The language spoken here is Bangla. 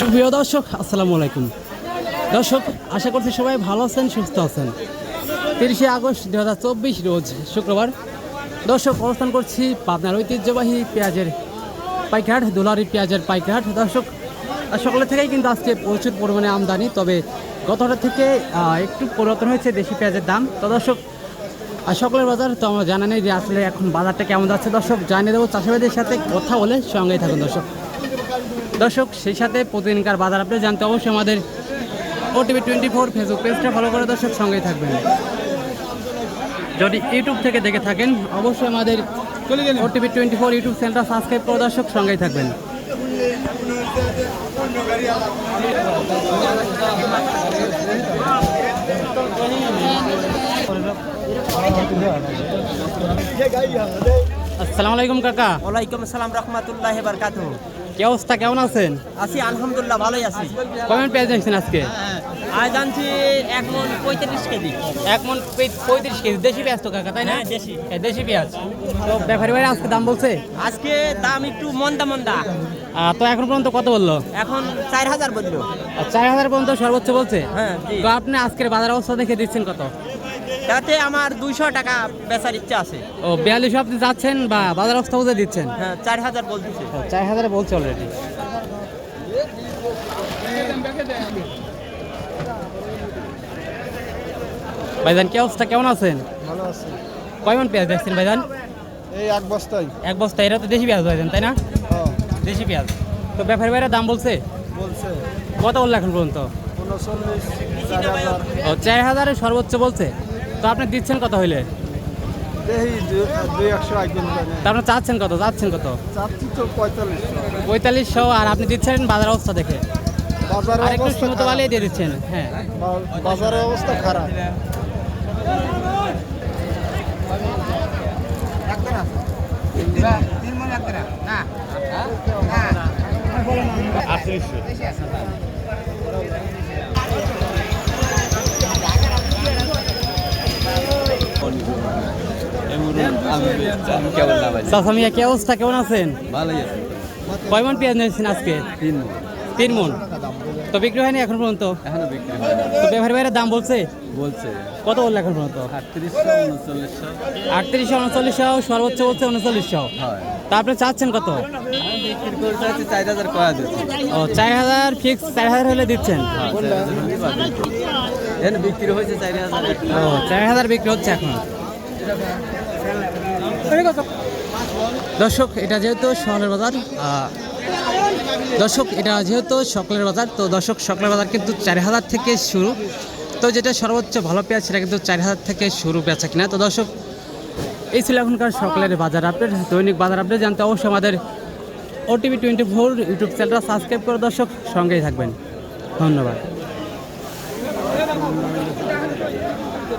সুপ্রিয় দর্শক, আসসালামু আলাইকুম। দর্শক, আশা করছি সবাই ভালো আছেন, সুস্থ আছেন। তিরিশে আগস্ট দু হাজার চব্বিশ রোজ শুক্রবার। দর্শক, অবস্থান করছি পাবনার ঐতিহ্যবাহী পেঁয়াজের পাইকাট দুলারি পেঁয়াজের পাইকাট দর্শক, সকালে থেকেই কিন্তু আজকে প্রচুর পরিমাণে আমদানি, তবে গতটা থেকে একটু পরিবর্তন হয়েছে দেশি পেঁয়াজের দাম। তো দর্শক আর সকলের বাজার তো আমরা জানা নেই যে আসলে এখন বাজারটা কেমন যাচ্ছে। দর্শক, জানিয়ে দেবো চাষাবাদের সাথে কথা বলে সঙ্গেই থাকুন দর্শক। দর্শক সেই সাথে প্রতিদিনকার বাজার আপনি জানতে অবশ্যই আমাদের ওটিভি টোয়েন্টি ফোর ফেসবুক পেজটা ফলো করে দর্শক সঙ্গেই থাকবেন। যদি ইউটিউব থেকে দেখে থাকেন অবশ্যই আমাদের ওটিভি টোয়েন্টি ফোর ইউটিউব চ্যানেলটা সাবস্ক্রাইব করে দর্শক সঙ্গেই থাকবেন। আসসালামু আলাইকুম কাকা। ওয়ালাইকুম আসসালাম রহমতুল্লাহ বারকাত কি অবস্থা? কেমন আছেন? আছি আলহামদুলিল্লাহ ভালোই আছি। কমেন পেঁয়াজ নিয়েছেন আজকে? আজ আনছি এক মন পঁয়তাল্লিশ কেজি। এক মন পঁয়ত্রিশ কেজি। দেশি পেঁয়াজ তো কাকা তাই না? হ্যাঁ, দেশি। দেশি পেঁয়াজ। তো ব্যাপারী ভাই আজকে দাম বলছে? আজকে দাম একটু মন্দা মন্দা। তো এখন পর্যন্ত কত বলল? এখন চার হাজার বলল। চার হাজার পর্যন্ত সর্বোচ্চ বলছে? হ্যাঁ তো আপনি আজকের বাজার অবস্থা দেখে দিচ্ছেন কত? তাতে আমার দুইশো টাকা বেচার ইচ্ছা আছে। ও বিয়াল্লিশ আপনি যাচ্ছেন বা বাজার অবস্থা বুঝে দিচ্ছেন? হ্যাঁ চার হাজার বলতেছে। চার হাজারে বলছে অলরেডি ভাইজান কি অবস্থা? কেমন আছেন? ভালো আছে। কয়মন পেঁয়াজ দেখছেন ভাইজান? এই এক বস্তায় এক বস্তা এটা তো দেশি পেঁয়াজ ভাইজান তাই না? হ্যাঁ। দেশি পেঁয়াজ। তো ব্যাপারী ভাইরা দাম বলছে? বলছে। কত বলল এখন পর্যন্ত? চার হাজার। ও চার হাজারের সর্বোচ্চ বলছে? তো আপনি দিচ্ছেন কত হইলে? দেখি দুই একশো একদিন তা আপনি চাচ্ছেন কত? চাচ্ছেন কত? চাচ্ছি তো পঁয়তাল্লিশ পঁয়তাল্লিশশো আর আপনি দিচ্ছেন বাজার অবস্থা দেখে? বাজারের আর একটু সীমিত বালিয়ে দিয়ে দিচ্ছেন হ্যাঁ। বাজারের অবস্থা খারাপ। মিয়া কি অবস্থা? কেমন আছেন? ভালোই আছে। কয় মন পেঁয়াজ নিয়েছেন আজকে? তিন তিন মন। তো বিক্রি হয়নি এখন পর্যন্ত? এখনও বিক্রি তো ব্যাপারী ভাইয়ের দাম বলছে? বলছে। কত বলল এখন পর্যন্ত? আটত্রিশশো উনচল্লিশশো। আটত্রিশশো উনচল্লিশশো সর্বোচ্চ বলছে উনচল্লিশশো। হয়। তা আপনি চাচ্ছেন কত? বিক্রি চার হাজার কয়া দিচ্ছে। ও চার হাজার ফিক্স চার হাজার হলে দিচ্ছেন? বিক্রি হয়েছে চার হাজার। ও চার হাজার বিক্রি হচ্ছে এখন। দর্শক, এটা যেহেতু সকালের বাজার দর্শক, এটা যেহেতু সকালের বাজার, তো দর্শক সকালের বাজার কিন্তু চার হাজার থেকে শুরু। তো যেটা সর্বোচ্চ ভালো পেঁয়াজ, সেটা কিন্তু চার হাজার থেকে শুরু পেঁচা কিনা। তো দর্শক, এই ছিল এখনকার সকালের বাজার আপডেট, দৈনিক বাজার আপডেট জানতে অবশ্যই আমাদের ওটিভি টোয়েন্টি ফোর ইউটিউব চ্যানেলটা সাবস্ক্রাইব করে দর্শক, সঙ্গেই থাকবেন। ধন্যবাদ।